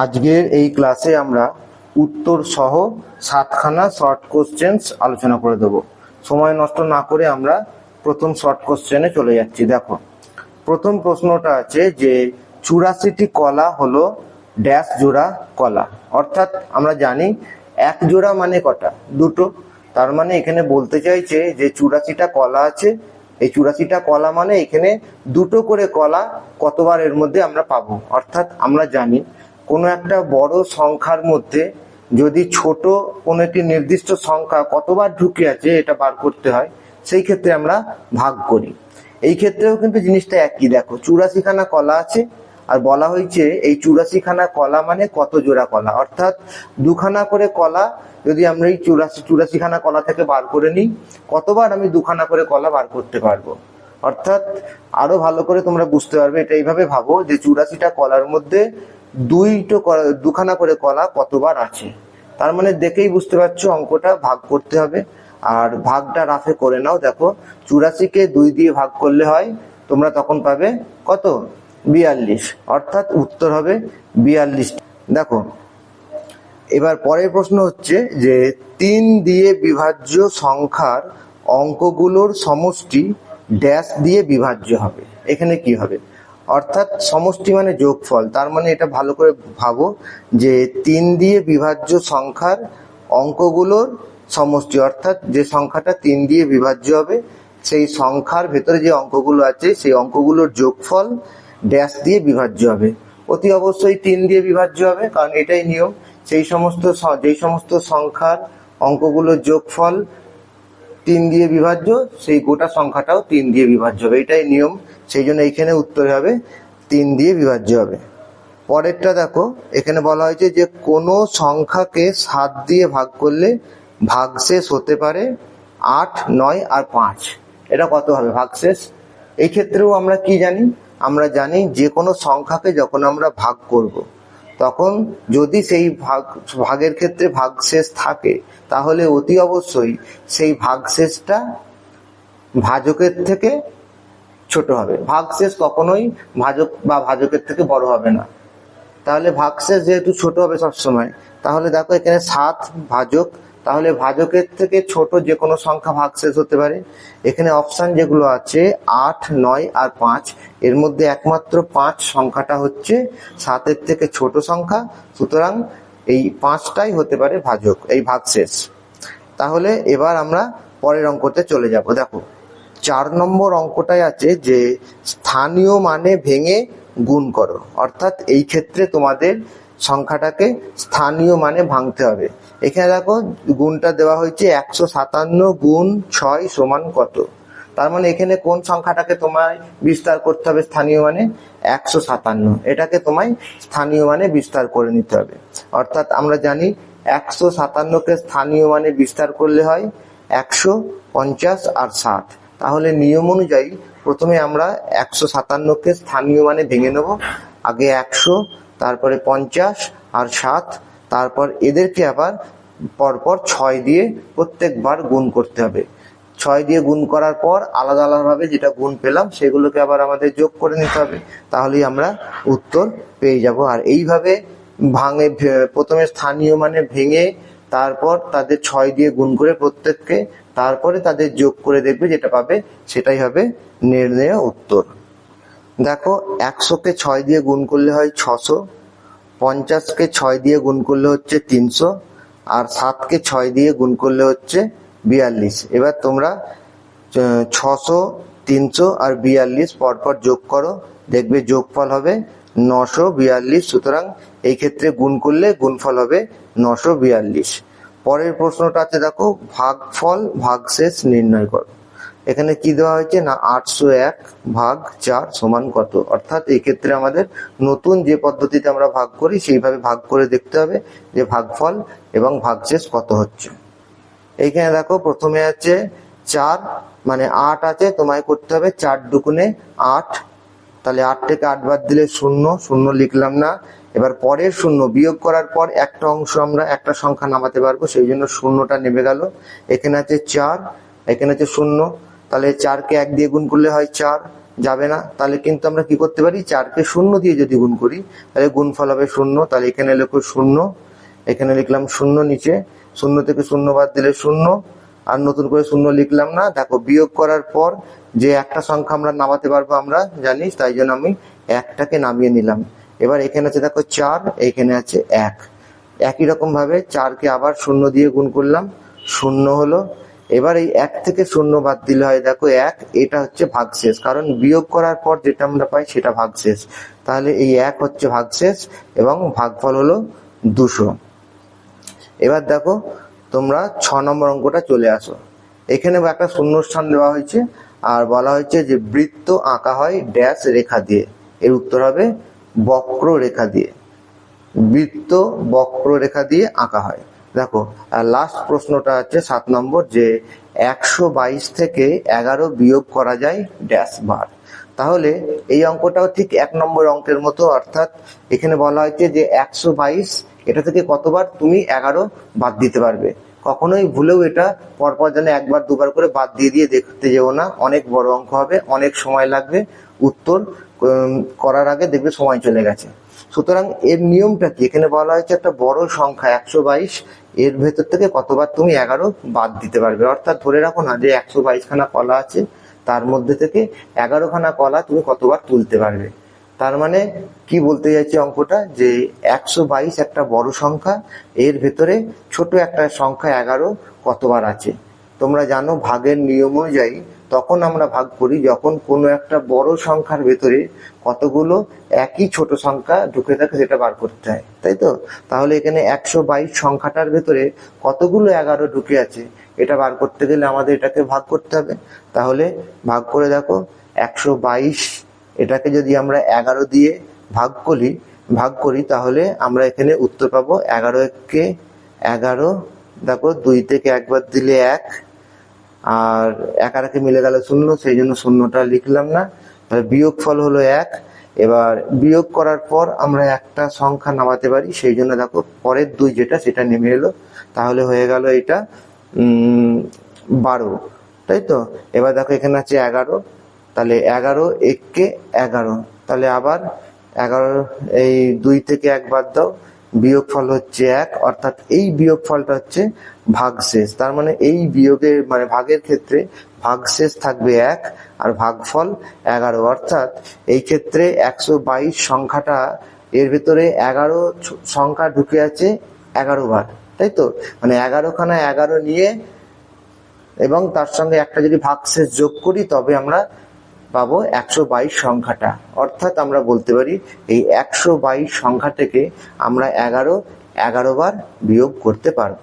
আজকের এই ক্লাসে আমরা উত্তর সহ সাতখানা শর্ট কোশ্চেন্স আলোচনা করে দেব। সময় নষ্ট না করে আমরা প্রথম শর্ট কোশ্চেনে চলে যাচ্ছি। দেখো, প্রথম প্রশ্নটা আছে যে চুরাশিটি কলা হলো ড্যাশ জোড়া কলা। অর্থাৎ আমরা জানি এক জোড়া মানে কটা? দুটো। তার মানে এখানে বলতে চাইছে যে চুরাশিটা কলা আছে। এই চুরাশিটা কলা মানে এখানে দুটো করে কলা কতবার এর মধ্যে আমরা পাবো? অর্থাৎ আমরা জানি কোনো একটা বড় সংখ্যার মধ্যে যদি ছোট কোনো একটি নির্দিষ্ট সংখ্যা কতবার ঢুকে আছে এটা বার করতে হয়, সেই ক্ষেত্রে আমরা ভাগ করি। এই ক্ষেত্রেও কিন্তু জিনিসটা একই। দেখো, চুরাশিখানা কলা আছে আর বলা হয়েছে এই চুরাশিখানা কলা মানে কত জোড়া কলা। অর্থাৎ দুখানা করে কলা যদি আমরা এই চুরাশি, চুরাশিখানা কলা থেকে বার করে নিই, কতবার আমি দুখানা করে কলা বার করতে পারব? অর্থাৎ আরও ভালো করে তোমরা বুঝতে পারবে, এটা এইভাবে ভাবো যে চুরাশিটা কলার মধ্যে দুইটো দুখানা করে কলা কতবার আছে? তার মানে দেখেই বুঝতে পারছ অঙ্কটা ভাগ করতে হবে। আর ভাগটা রাফে করে নাও, দেখো, চুরাশিকে দুই দিয়ে ভাগ করলে হয়, তোমরা তখন পাবে কত? বিয়াল্লিশ। অর্থাৎ উত্তর হবে বিয়াল্লিশ। দেখো, এবার পরের প্রশ্ন হচ্ছে যে তিন দিয়ে বিভাজ্য সংখ্যার অঙ্কগুলোর সমষ্টি ড্যাশ দিয়ে বিভাজ্য হবে। এখানে কি হবে? অর্থাৎ সমষ্টি মানে যোগফল। তার মানে এটা ভালো করে ভাবো যে তিন দিয়ে বিভাজ্য সংখ্যার অঙ্কগুলোর সমষ্টি, অর্থাৎ যে সংখ্যাটা তিন দিয়ে বিভাজ্য হবে, সেই সংখ্যার ভেতরে যে অঙ্কগুলো আছে, সেই অঙ্কগুলোর যোগফল ড্যাশ দিয়ে বিভাজ্য হবে। অতি অবশ্যই তিন দিয়ে বিভাজ্য হবে, কারণ এটাই নিয়ম। সেই সমস্ত যেই সমস্ত সংখ্যার অঙ্কগুলোর যোগফল তিন দিয়ে বিভাজ্য, সেই গোটা সংখ্যাটাও তিন দিয়ে বিভাজ্য হবে। এটাই নিয়ম, সেই জন্য এইখানে উত্তর হবে, তিন দিয়ে বিভাজ্য হবে। পরেরটা দেখো, এখানে বলা হয়েছে যে কোনো সংখ্যাকে সাত দিয়ে ভাগ করলে ভাগশেষ হতে পারে আট, নয় আর পাঁচ। এটা কত হবে ভাগশেষ? এই ক্ষেত্রেও আমরা কি জানি? আমরা জানি যে কোনো সংখ্যাকে যখন আমরা ভাগ করব। তখন যদি সেই ভাগ, ভাগের ক্ষেত্রে ভাগশেষ থাকে, তাহলে অতি অবশ্যই সেই ভাগশেষটা ভাজকের থেকে ছোট হবে। ভাগশেষ কখনোই ভাজক বা ভাজকের থেকে বড় হবে না। তাহলে ভাগশেষ যেহেতু ছোট হবে সবসময়, তাহলে দেখো এখানে সাত ভাজক তাহলে ভাজকের থেকে ছোট যে কোনো সংখ্যা ভাগশেষ হতে পারে। এখানে অপশান যেগুলো আছে, আট, নয় আর পাঁচ, এর মধ্যে একমাত্র পাঁচ সংখ্যাটা হচ্ছে সাতের থেকে ছোট সংখ্যা। সুতরাং এই পাঁচটাই হতে পারে ভাজক, এই ভাগশেষ তাহলে এবার আমরা পরের অঙ্কতে চলে যাব। দেখো, চার নম্বর অঙ্কটাই আছে যে স্থানীয় মানে ভেঙে গুণ করো। অর্থাৎ এই ক্ষেত্রে তোমাদের সংখ্যাটাকে স্থানীয় মানে ভাঙতে হবে। এখানে দেখো, গুণটা দেওয়া হয়েছে একশো সাতান্ন গুণ ছয় সমান কত? তার মানে এখানে কোন সংখ্যাটাকে তোমায় বিস্তার করতে হবে স্থানীয় মানে? একশো সাতান্ন। এটাকে তোমায় স্থানীয় মানে বিস্তার করে নিতে হবে। অর্থাৎ আমরা জানি একশো সাতান্নকে স্থানীয় মানে বিস্তার করলে হয় একশো পঞ্চাশ আর ষাট। তাহলে নিয়ম অনুযায়ী প্রথমে আমরা একশো সাতান্নকে স্থানীয় মানে ভেঙে নেব। আগে একশো তারপরে পঞ্চাশ আর সাত, তারপর এদেরকে আবার পরপর ছয় দিয়ে প্রত্যেকবার গুণ করতে হবে। ছয় দিয়ে গুণ করার পর আলাদা আলাদাভাবে যেটা গুণ পেলাম, সেগুলোকে আবার আমাদের যোগ করে নিতে হবে। তাহলেই আমরা উত্তর পেয়ে যাব। আর এইভাবে ভাঙে প্রথমে স্থানীয় মানে ভেঙে তারপর তাদের ছয় দিয়ে গুণ করে প্রত্যেককে তারপরে তাদের যোগ করে দেখবে যেটা পাবে, সেটাই হবে নির্ণয় উত্তর। দেখো, একশোকে ছয় দিয়ে গুণ করলে হয় ছশো, পঞ্চাশকে ছয় দিয়ে গুণ করলে হচ্ছে তিনশো, আর সাতকে ছয় দিয়ে গুণ করলে হচ্ছে বিয়াল্লিশ। এবার তোমরা ছশো, তিনশো আর বিয়াল্লিশ পরপর যোগ করো, দেখবে যোগফল হবে নশো বিয়াল্লিশ, সুতরাং এই ক্ষেত্রে গুণ করলে গুণফল হবে নশো বিয়াল্লিশ। পরের প্রশ্নটা আছে, দেখো, ভাগফল ভাগশেষ নির্ণয় করো। এখানে কি দেওয়া হয়েছে? না, আটশো এক ভাগ চার সমান কত? অর্থাৎ এই ক্ষেত্রে আমাদের নতুন যে পদ্ধতিতে আমরা ভাগ করি, সেইভাবে ভাগ করে দেখতে হবে যে ভাগফল এবং ভাগশেষ কত হচ্ছে। এইখানে দেখো, প্রথমে আছে চার মানে আট আছে, তোমায় করতে হবে চার দুগুণে আট। তাহলে আট থেকে আট বাদ দিলে শূন্য শূন্য লিখলাম না। এবার পরের শূন্য বিয়োগ করার পর একটা অংশ আমরা একটা সংখ্যা নামাতে পারব, সেই জন্য শূন্যটা নেমে গেল। এখানে আছে চার, এখানে আছে শূন্য। তাহলে চারকে এক দিয়ে গুণ করলে হয় চার, যাবে না? তাহলে কিন্তু আমরা কি করতে পারি? চারকে শূন্য দিয়ে যদি গুণ করি, তাহলে গুণফল হবে শূন্য। তাহলে এখানে লেখো শূন্য। এখানে লিখলাম শূন্য নিচে। শূন্য থেকে শূন্য বাদ দিলে শূন্য। আর নতুন করে শূন্য লিখলাম না। দেখো, বিয়োগ করার পর যে একটা সংখ্যা আমরা নামাতে পারব আমরা জানি তাই জন্য আমি একটাকে নামিয়ে নিলাম। এবার এখানে আছে দেখো চার, এখানে আছে এক। একই রকম ভাবে চারকে আবার শূন্য দিয়ে গুণ করলাম। শূন্য হলো এবার এই এক থেকে শূন্য বাদ দিলে হয়, দেখো এক, এটা হচ্ছে ভাগশেষ। কারণ বিয়োগ করার পর যেটা আমরা পাই সেটা ভাগশেষ। তাহলে এই এক হচ্ছে ভাগশেষ এবং ভাগফল হলো দুশো। এবার দেখো, তোমরা ছ নম্বর অঙ্কটা চলে আসো। এখানে একটা শূন্যস্থান দেওয়া হয়েছে, আর বলা হয়েছে যে বৃত্ত আঁকা হয় ড্যাশ রেখা দিয়ে। এর উত্তর হবে বক্র রেখা দিয়ে। বৃত্ত বক্র রেখা দিয়ে আঁকা হয়। দেখো লাস্ট প্রশ্নটা হচ্ছে সাত নম্বর যে একশো বাইশ থেকে এগারো বিয়োগ করা যায় ড্যাশ বার তাহলে এই অঙ্কটাও ঠিক এক নম্বর অঙ্কের মতো, অর্থাৎ এখানে বলা হয়েছে যে একশো বাইশ, এটা থেকে কতবার তুমি এগারো বাদ দিতে পারবে। কখনোই ভুলেও এটা পরপর যেন একবার দুবার করে বাদ দিয়ে দিয়ে দেখতে যেও না। অনেক বড় অঙ্ক হবে, অনেক সময় লাগবে। উত্তর করার আগে দেখবে সময় চলে গেছে। সুতরাং এর নিয়মটা কি? এখানে বলা হয়েছে একটা বড় সংখ্যা, একশো বাইশ এর ভেতর থেকে কতবার তুমি এগারো বাদ দিতে পারবে। অর্থাৎ ধরে রাখো না যে একশো বাইশ খানা কলা আছে, তার মধ্যে থেকে এগারোখানা কলা তুমি কতবার তুলতে পারবে। তার মানে কি বলতে চাইছি অঙ্কটা? যে একশো বাইশ একটা বড় সংখ্যা, এর ভেতরে ছোট একটা সংখ্যা এগারো কতবার আছে? তোমরা জানো ভাগের নিয়ম অনুযায়ী তখন আমরা ভাগ করি যখন কোনো একটা বড় সংখ্যার ভেতরে কতগুলো একই ছোট সংখ্যা ঢুকে থাকে সেটা বার করতে হয়, তাই তো? তাহলে এখানে একশো বাইশ সংখ্যাটার ভেতরে কতগুলো এগারো ঢুকে আছে, এটা বার করতে গেলে আমাদের এটাকে ভাগ করতে হবে। তাহলে ভাগ করে দেখো, একশো বাইশ এটাকে যদি আমরা এগারো দিয়ে ভাগ করি ভাগ করি, তাহলে আমরা এখানে উত্তর পাবো এগারো কে এগারো, দেখো দুই থেকে একবার দিলে এক আর এক একে মিলে গেল শূন্য, সেই জন্য শূন্যটা লিখলাম না। তাহলে বিয়োগ ফল হলো এক। এবার বিয়োগ করার পর আমরা একটা সংখ্যা নামাতে পারি, সেই জন্য দেখো পরের দুই যেটা, সেটা নেমে এলো। তাহলে হয়ে গেল এটা বারো। তাই তো? এবার দেখো এখানে আছে এগারো। তাহলে এগারো এককে এগারো। তাহলে আবার এগারো, এই দুই থেকে এক বাদ দাও। বিয়োগ ফল হচ্ছে এক, অর্থাৎ এই বিয়োগ ফলটা হচ্ছে ভাগশেষ। তার মানে এই বিয়োগের মানে ভাগের ক্ষেত্রে ভাগশেষ থাকবে এক আর ভাগফল এগারো। অর্থাৎ এই ক্ষেত্রে একশো বাইশ সংখ্যাটা, এর ভেতরে এগারো সংখ্যা ঢুকে আছে এগারো বার, তাই তো? মানে এগারো খানা এগারো নিয়ে এবং তার সঙ্গে একটা যদি ভাগশেষ যোগ করি, তবে আমরা পাবো একশো বাইশ সংখ্যাটা। অর্থাৎ আমরা বলতে পারি, এই একশো বাইশ সংখ্যা থেকে আমরা এগারো এগারো বার বিয়োগ করতে পারব।